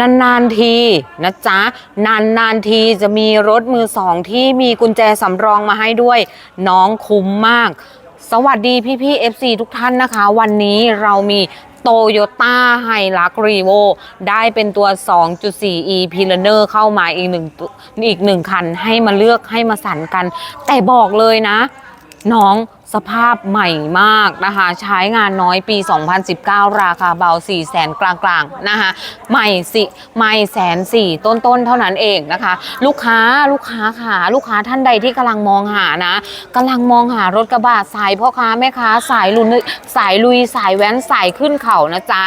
นานๆทีนะจ๊ะ นานๆทีจะมีรถมือสองที่มีกุญแจสำรองมาให้ด้วย น้องคุ้มมาก สวัสดีพี่ๆ FC ทุกท่านนะคะ วันนี้เรามีโตโยต้าไฮรักรีโวได้เป็นตัว 2.4 e p i l a n e r เข้ามาอีกหนึ่งอีกหนึ่งคันให้มาเลือกให้มาสั่นกัน แต่บอกเลยนะ น้องสภาพใหม่มากนะคะ ใช้งานน้อยปี 2019 ราคาเบา 4 0 0แสนกลางๆนะคะ ใหม่สิใหม่แสนสี่ต้นๆ เท่านั้นเองนะคะ ลูกค้าลูกค้าค่ะลูกค้าท่านใดที่กำลังมองหานะกำลังมองหารถกระบะสายพ่อค้าแม่ค้าสายลุยสายลุยสายแว้นสายขึ้นเขานะจ๊ะ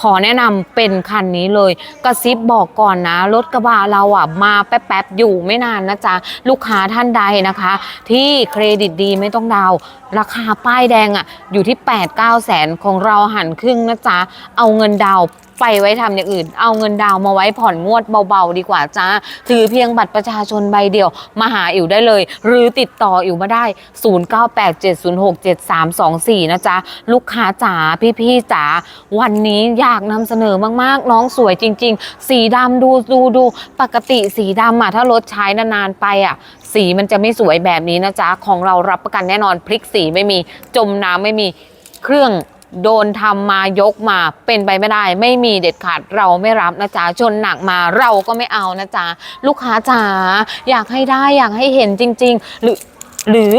ขอแนะนำเป็นคันนี้เลย กระซิบบอกก่อนนะ รถกระบะเราอะมาแป๊บๆอยู่ไม่นานนะจ๊ะ ลูกค้าท่านใดนะคะ ที่เครดิตดีไม่ต้องดาว ราคาป้ายแดงอะอยู่ที่ 8 9แสนของเราหันครึ่งนะจ๊ะ เอาเงินดาว ไปไว้ทำอย่างอื่น เอาเงินดาวมาไว้ผ่อนงวดเบาๆดีกว่าจ้า ถือเพียงบัตรประชาชนใบเดียว มาหาอิ๋วได้เลย หรือติดต่ออิ๋วมาได้ 0987067324 นะจ๊ะ ลูกค้าจ๋าพี่ๆจ๋าวันนี้อยากนำเสนอมากๆ น้องสวยจริง ๆ สีดำดูดูดูปกติสีดำอะถ้ารถใช้นานๆไปอะสีมันจะไม่สวยแบบนี้นะจ๊ะ ของเรารับประกันแน่นอนพลิกสีไม่มีจมน้ำไม่มีเครื่อง โดนทำมายกมาเป็นไปไม่ได้ ไม่มีเด็ดขาดเราไม่รับนะจ๊ะชนหนักมาเราก็ไม่เอานะจ๊ะลูกค้าจ๋าอยากให้ได้อยากให้เห็นจริง ๆ หรือหรือ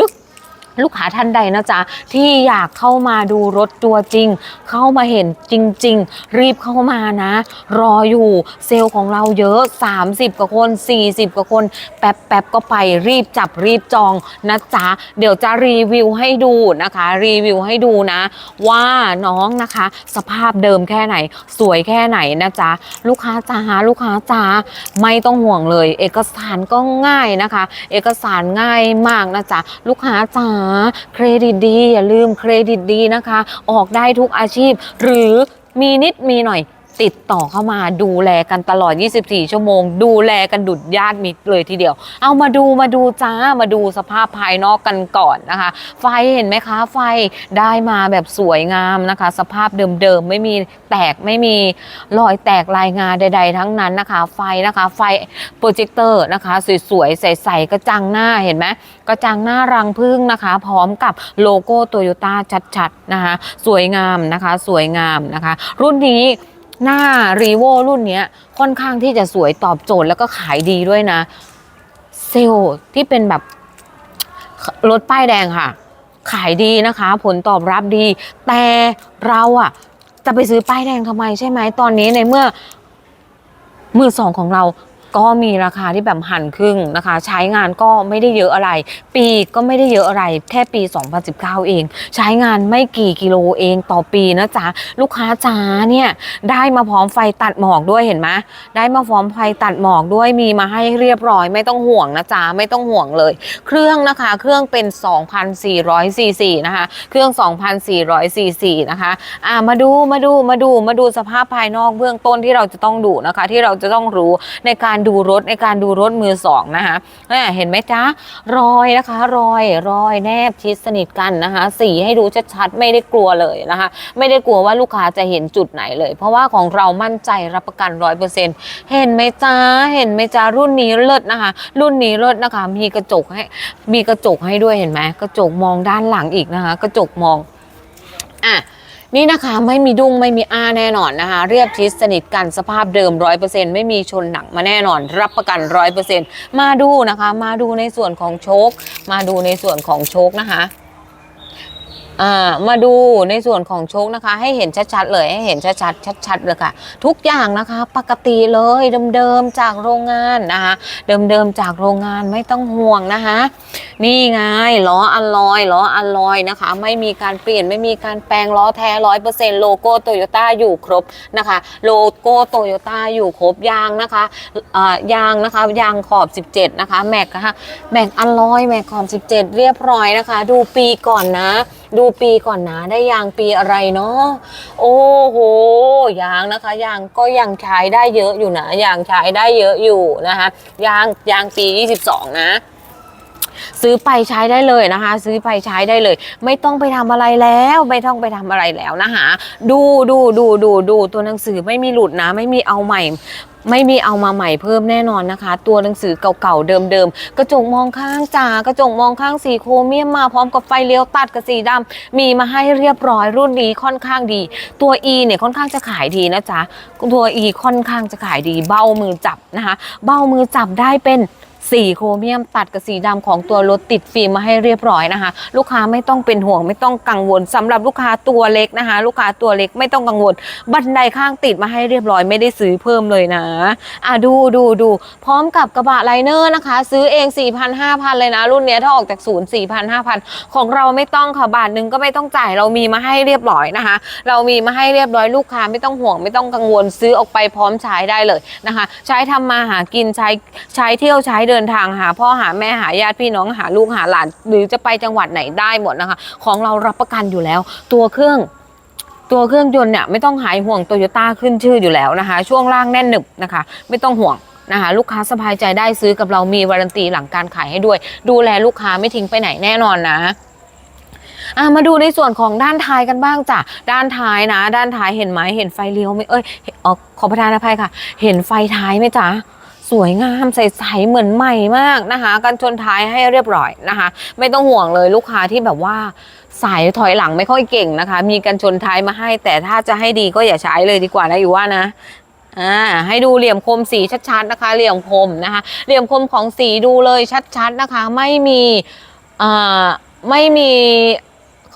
ลูกค้าท่านใดนะจ๊ะที่อยากเข้ามาดูรถตัวจริง เข้ามาเห็นจริง ๆ รีบเข้ามานะ รออยู่เซลล์ของเราเยอะ 30 กว่าคน 40 กว่าคน แป๊บแป๊บก็ไปรีบจับรีบจองนะจ๊ะเดี๋ยวจะรีวิวให้ดูนะคะ รีวิวให้ดูนะ ว่าน้องนะคะ สภาพเดิมแค่ไหน สวยแค่ไหนนะจ๊ะลูกค้าจ๋าลูกค้าจ๋าไม่ต้องห่วงเลย เอกสารก็ง่ายนะคะ เอกสารง่ายมากนะจ๊ะลูกค้าจ๋าเครดิตดี อย่าลืมเครดิตดีนะคะ ออกได้ทุกอาชีพ หรือมีนิดมีหน่อย ติดต่อเข้ามาดูแลกันตลอด 24 ชั่วโมง ดูแลกันดุดญาติมิตรเลยทีเดียว เอามาดูมาดูจ้ามาดูสภาพภายนอกกันก่อนนะคะ ไฟเห็นไหมคะ ไฟได้มาแบบสวยงามนะคะ สภาพเดิมๆไม่มีแตกไม่มีรอยแตกลายงาใด ๆ ทั้งนั้นนะคะ ไฟนะคะ ไฟโปรเจคเตอร์นะคะสวยๆใสๆกระจังหน้าเห็นไหมกระจังหน้ารังพึ่งนะคะ พร้อมกับโลโก้โตโยต้าชัดๆนะคะ สวยงามนะคะ สวยงามนะคะ รุ่นนี้ หน้ารีโวรุ่นนี้ค่อนข้างที่จะสวยตอบโจทย์แล้วก็ขายดีด้วยนะ เซลล์ที่เป็นแบบรถป้ายแดงค่ะ ขายดีนะคะ ผลตอบรับดี แต่เราอะจะไปซื้อป้ายแดงทำไมใช่ไหมตอนนี้ในเมื่อมือสองของเรา ก็มีราคาที่แบบหันครึ่งนะคะ ใช้งานก็ไม่ได้เยอะอะไร ปีก็ไม่ได้เยอะอะไร แค่ปี 2019 เอง ใช้งานไม่กี่กิโลเองต่อปีนะจ๊ะ ลูกค้าจ๋าเนี่ยได้มาพร้อมไฟตัดหมอกด้วยเห็นไหมได้มาพร้อมไฟตัดหมอกด้วยมีมาให้เรียบร้อยไม่ต้องห่วงนะจ๊ะไม่ต้องห่วงเลย เครื่องนะคะเครื่องเป็น 2,400ซีซีนะคะ เครื่อง 2,400ซีซีนะคะอ่ามาดูมาดูมาดูมาดูสภาพภายนอกเบื้องต้นที่เราจะต้องดูนะคะ ที่เราจะต้องรู้ในการดูรถในการดูรถมือสองนะคะเห็นไหมจ๊ะรอยนะคะ รอยรอยแนบชิดสนิทกันนะคะ สีให้ดูชัดๆไม่ได้กลัวเลยนะคะ ไม่ได้กลัวว่าลูกค้าจะเห็นจุดไหนเลย เพราะว่าของเรามั่นใจรับประกันร้อยเปอร์เซ็นต์เห็นไหมจ๊ะเห็นไหมจ๊ะรุ่นนี้เลิศนะคะ รุ่นนี้เลิศนะคะ มีกระจกให้มีกระจกให้ด้วยเห็นไหมกระจกมองด้านหลังอีกนะคะ กระจกมองอะ นี่นะคะไม่มีดุ้งไม่มีอ้าแน่นอนนะคะ เรียบชิดสนิทกันสภาพเดิมร้อยเปอร์เซ็นต์ไม่มีชนหนักมาแน่นอน รับประกันร้อยเปอร์เซ็นต์มาดูนะคะ มาดูในส่วนของโชค มาดูในส่วนของโชคนะคะ อ่ามาดูในส่วนของโชคนะคะ ให้เห็นชัดๆเลยให้เห็นชัดๆชัดๆเลยค่ะ ทุกอย่างนะคะปกติเลยเดิมๆจากโรงงานนะคะเดิมๆจากโรงงานไม่ต้องห่วงนะคะ นี่ไงล้ออัลลอยล้ออัลลอยนะคะ ไม่มีการเปลี่ยนไม่มีการแปลงล้อแท้ร้อยเปอร์เซ็นต์โลโก้โตโยต้าอยู่ครบนะคะ โลโก้โตโยต้าอยู่ครบยางนะคะอ่ายางนะคะยางขอบ 17 นะคะแม็กนะคะแม็กอัลลอยแม็กขอบ 17 เรียบร้อยนะคะ ดูปีก่อนนะดูปีก่อนนะได้ยางปีอะไรเนาะโอ้โหยางนะคะยางก็ยังใช้ได้เยอะอยู่นะยางใช้ได้เยอะอยู่นะคะยางยางปี 22 นะซื้อไปใช้ได้เลยนะคะ ซื้อไปใช้ได้เลย ไม่ต้องไปทำอะไรแล้ว ไม่ต้องไปทำอะไรแล้วนะคะ ดูดูดูดูดูตัวหนังสือไม่มีหลุดนะ ไม่มีเอาใหม่ ไม่มีเอามาใหม่เพิ่มแน่นอนนะคะ ตัวหนังสือเก่าๆเดิมๆกระจกมองข้างจ๋ากระจกมองข้างสีโครเมียมมาพร้อมกับไฟเลี้ยวตัดกับสีดำมีมาให้เรียบร้อยรุ่นนี้ค่อนข้างดี ตัว E เนี่ยค่อนข้างจะขายดีนะจ๊ะตัว E ค่อนข้างจะขายดี เบ้ามือจับนะคะ เบ้ามือจับได้เป็น สีโครเมียมตัดกับสีดำของตัวรถติดฟิล์มมาให้เรียบร้อยนะคะ ลูกค้าไม่ต้องเป็นห่วงไม่ต้องกังวลสำหรับลูกค้าตัวเล็กนะคะ ลูกค้าตัวเล็กไม่ต้องกังวล บันไดข้างติดมาให้เรียบร้อยไม่ได้ซื้อเพิ่มเลยนะอะดูดูดูพร้อมกับกระบะไลเนอร์นะคะ ซื้อเอง4 0 0 0 5,000 เลยนะ รุ่นเนี้ยถ้าออกจากศูนย์4 0 0 0 5,000 ของเราไม่ต้องค่ะบาทหนึ่งก็ไม่ต้องจ่ายเรามีมาให้เรียบร้อยนะคะ เรามีมาให้เรียบร้อยลูกค้าไม่ต้องห่วงไม่ต้องกังวลซื้อออกไปพร้อมใช้ได้เลยนะคะ ใช้ทำมาหากินใช้ใช้เที่ยวใช้เดินินทางหาพ่อหาแม่หาญาติพี่น้องหาลูกหาหลาน หรือจะไปจังหวัดไหนได้หมดนะคะ ของเรารับประกันอยู่แล้ว ตัวเครื่องตัวเครื่องยนต์เนี่ยไม่ต้องหายห่วงโตโยต้าขึ้นชื่ออยู่แล้วนะคะ ช่วงล่างแน่นหนึบนะคะ ไม่ต้องห่วงนะคะลูกค้าสบายใจได้ซื้อกับเรามีวารันตีหลังการขายให้ด้วย ดูแลลูกค้าไม่ทิ้งไปไหนแน่นอนนะมาดูในส่วนของด้านท้ายกันบ้างจ้ะด้านท้ายนะ ด้านท้ายเห็นไหมเห็นไฟเลี้ยวไหมเอ้ยออขอประทานอภัยค่ะ เห็นไฟท้ายไหมจ๊ะ สวยงามใสๆเหมือนใหม่มากนะคะกันชนท้ายให้เรียบร้อยนะคะ ไม่ต้องห่วงเลยลูกค้าที่แบบว่าสายถอยหลังไม่ค่อยเก่งนะคะ มีกันชนท้ายมาให้ แต่ถ้าจะให้ดีก็อย่าใช้เลยดีกว่านะอยู่ว่านะอ่าให้ดูเหลี่ยมคมสีชัดๆนะคะ เหลี่ยมคมนะคะ เหลี่ยมคมของสีดูเลยชัดๆนะคะ ไม่มีอ่าไม่มี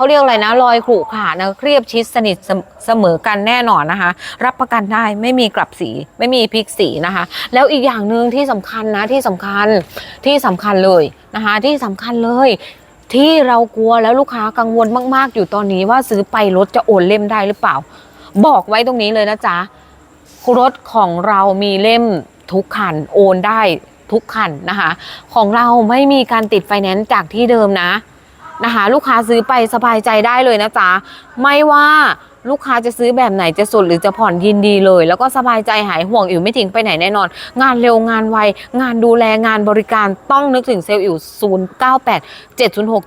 เขาเรียกอะไรนะรอยขรุขระนะเครียบชิดสนิทเสมอกันแน่นอนนะคะ รับประกันได้ไม่มีกลับสี ไม่มีพลิกสีนะคะ แล้วอีกอย่างหนึ่งที่สำคัญนะที่สำคัญที่สำคัญเลยนะคะที่สำคัญเลยที่เรากลัวแล้วลูกค้ากังวลมาก ๆ อยู่ตอนนี้ว่าซื้อไปรถจะโอนเล่มได้หรือเปล่า บอกไว้ตรงนี้เลยนะจ๊ะรถของเรามีเล่มทุกคันโอนได้ทุกคันนะคะ ของเราไม่มีการติดไฟแนนซ์จากที่เดิมนะ นะคะ ลูกค้าซื้อไปสบายใจได้เลยนะจ๊ะไม่ว่าลูกค้าจะซื้อแบบไหนจะสดหรือจะผ่อนยินดีเลย แล้วก็สบายใจหายห่วงอิ๋วไม่ทิ้งไปไหนแน่นอน งานเร็วงานไว งานดูแลงานบริการต้องนึกถึงเซลล์อิ๋ว098 706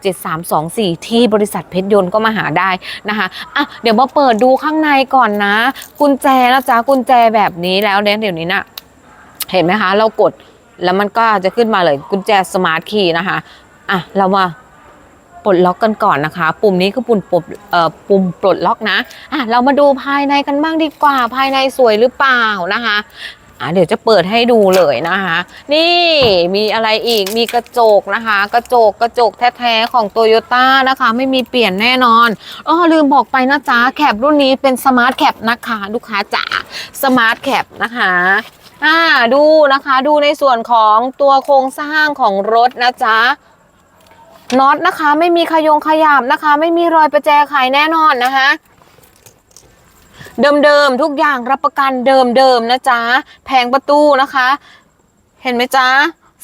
7324 ที่บริษัทเพชรยนต์ก็มาหาได้นะคะอะเดี๋ยวมาเปิดดูข้างในก่อนนะ กุญแจนะจ๊ะกุญแจแบบนี้แล้วเดี๋ยวนี้น่ะเห็นไหมคะ เรากดแล้วมันก็จะขึ้นมาเลยกุญแจสมาร์ทคีย์นะคะอะเรามา ปลดล็อกกันก่อนนะคะ ปุ่มนี้คือปุ่มปลดเอ่อปุ่มปลดล็อกนะอะเรามาดูภายในกันบ้างดีกว่า ภายในสวยหรือเปล่านะคะอะเดี๋ยวจะเปิดให้ดูเลยนะคะ นี่มีอะไรอีกมีกระจกนะคะ กระจกกระจกแท้ๆของโตโยต้านะคะ ไม่มีเปลี่ยนแน่นอนอ๋อลืมบอกไปนะจ๊ะแคปรุ่นนี้เป็นสมาร์ทแคปนะคะลูกค้าจ๋าสมาร์ทแคปนะคะอ่าดูนะคะดูในส่วนของตัวโครงสร้างของรถนะจ๊ะ น็อตนะคะ ไม่มีขยงขยับนะคะ ไม่มีรอยประแจไขแน่นอนนะคะ เดิมๆทุกอย่างรับประกันเดิมๆนะจ๊ะแผงประตูนะคะ เห็นไหมจ๊ะ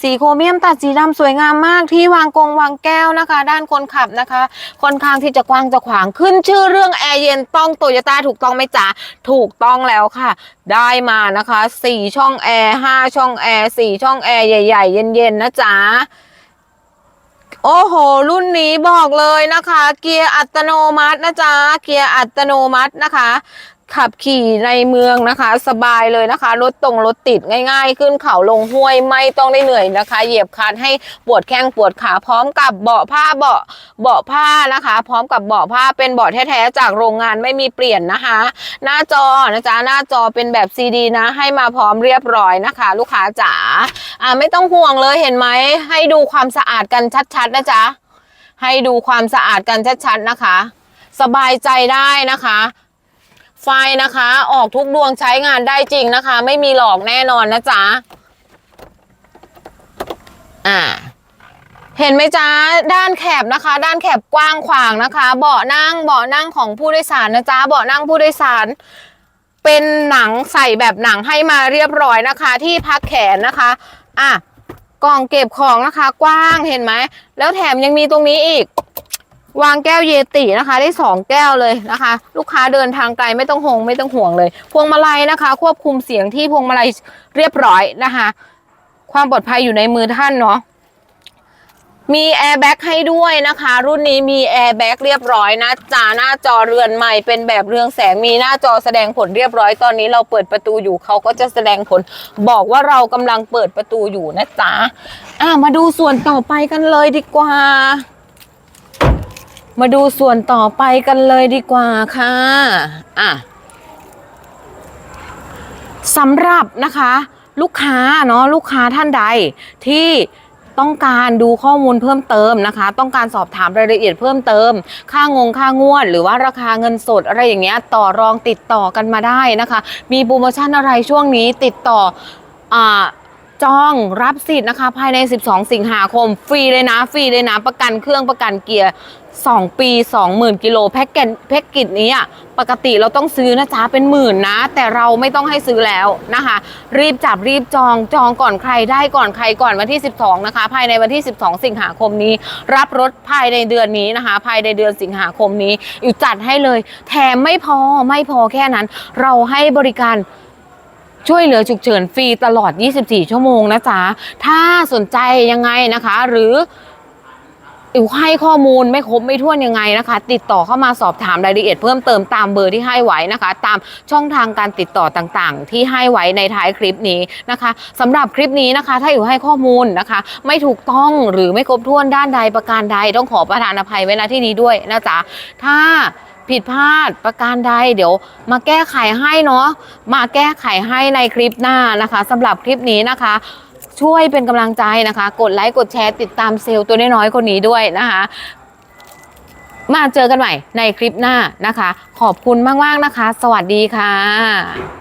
สีโครเมียมตัดสีดำสวยงามมากที่วางกงวางแก้วนะคะ ด้านคนขับนะคะค่อนข้างที่จะกว้างจะขวางขึ้นชื่อเรื่องแอร์เย็นต้องโตโยต้าถูกต้องไหมจ๊ะถูกต้องแล้วค่ะ ได้มานะคะสี่ช่องแอร์ห้าช่องแอร์สี่ช่องแอร์ใหญ่ ๆ เย็นๆนะจ๊ะ โอ้โห รุ่นนี้บอกเลยนะคะ เกียร์อัตโนมัตินะจ๊ะ เกียร์อัตโนมัตินะคะ ขับขี่ในเมืองนะคะ สบายเลยนะคะรถตรงรถติดง่าย ๆ ขึ้นเขาลงห้วยไม่ต้องได้เหนื่อยนะคะ เหยียบคานให้ปวดแข้งปวดขาพร้อมกับเบาะผ้าเบาะเบาะผ้านะคะ พร้อมกับเบาะผ้าเป็นเบาะแท้ๆจากโรงงานไม่มีเปลี่ยนนะคะ หน้าจอนะจ๊ะหน้าจอเป็นแบบซีดีนะ ให้มาพร้อมเรียบร้อยนะคะ ลูกค้าจ๋าอ่าไม่ต้องห่วงเลยเห็นไหมให้ดูความสะอาดกันชัดๆนะจ๊ะให้ดูความสะอาดกันชัดๆนะคะ สบายใจได้นะคะ ไฟนะคะออกทุกดวงใช้งานได้จริงนะคะ ไม่มีหลอกแน่นอนนะจ๊ะ อ่า เห็นไหมจ๊ะ ด้านแคบนะคะ ด้านแคบกว้างขวางนะคะ เบาะนั่งเบาะนั่งของผู้โดยสารนะจ๊ะเบาะนั่งผู้โดยสาร เป็นหนังใส่แบบหนังให้มาเรียบร้อยนะคะ ที่พักแขนนะคะ อะกล่องเก็บของนะคะ กว้างเห็นไหมแล้วแถมยังมีตรงนี้อีก วางแก้วเยตินะคะ ได้สองแก้วเลยนะคะ ลูกค้าเดินทางไกลไม่ต้องหงไม่ต้องห่วงเลย พวงมาลัยนะคะ ควบคุมเสียงที่พวงมาลัยเรียบร้อยนะคะ ความปลอดภัยอยู่ในมือท่านเนาะมีแอร์แบ็กให้ด้วยนะคะ รุ่นนี้มีแอร์แบ็กเรียบร้อยนะจาหน้าจอเรือนใหม่เป็นแบบเรืองแสงมีหน้าจอแสดงผลเรียบร้อย ตอนนี้เราเปิดประตูอยู่เขาก็จะแสดงผล บอกว่าเรากำลังเปิดประตูอยู่นะจ๊ะอะมาดูส่วนต่อไปกันเลยดีกว่า มาดูส่วนต่อไปกันเลยดีกว่าค่ะอะสำหรับนะคะ ลูกค้าเนาะลูกค้าท่านใดที่ต้องการดูข้อมูลเพิ่มเติมนะคะ ต้องการสอบถามรายละเอียดเพิ่มเติม ค่างงค่างวด หรือว่าราคาเงินสดอะไรอย่างเงี้ยต่อรองติดต่อกันมาได้นะคะ มีโปรโมชั่นอะไรช่วงนี้ติดต่ออ่า จองรับสิทธิ์นะคะ ภายใน 12 สิงหาคม ฟรีเลยนะ ฟรีเลยนะ ประกันเครื่องประกันเกียร์ 2 ปี 20,000 กิโลแพ็กเกจแพ็กเกจนี้อะปกติเราต้องซื้อนะจ๊ะเป็นหมื่นนะ แต่เราไม่ต้องให้ซื้อแล้วนะคะ รีบจับรีบจองจองก่อนใครได้ก่อนใครก่อนวันที่ 12 นะคะ ภายในวันที่ 12 สิงหาคมนี้ รับรถภายในเดือนนี้นะคะ ภายในเดือนสิงหาคมนี้ อยู่จัดให้เลย แถมไม่พอไม่พอแค่นั้น เราให้บริการ ช่วยเหลือฉุกเฉินฟรีตลอด 24 ชั่วโมงนะจ๊ะ ถ้าสนใจยังไงนะคะ หรืออิวให้ข้อมูลไม่ครบไม่ถ้วนยังไงนะคะ ติดต่อเข้ามาสอบถามรายละเอียดเพิ่มเติมตามเบอร์ที่ให้ไว้นะคะ ตามช่องทางการติดต่อต่างๆ ที่ให้ไว้ในท้ายคลิปนี้นะคะสำหรับคลิปนี้นะคะ ถ้าอยู่ให้ข้อมูลนะคะ ไม่ถูกต้องหรือไม่ครบถ้วนด้านใดประการใดต้องขอประทานอภัยไว้ณที่นี้ด้วยนะจ๊ะถ้า ผิดพลาดประการใดเดี๋ยว มาแก้ไขให้เนาะมาแก้ไขให้ในคลิปหน้านะคะสำหรับคลิปนี้นะคะ ช่วยเป็นกำลังใจนะคะ กดไลค์กดแชร์ติดตามเซลล์ตัวน้อยๆคนนี้ด้วยนะคะมาเจอกันใหม่ในคลิปหน้านะคะ ขอบคุณมากๆนะคะ สวัสดีค่ะ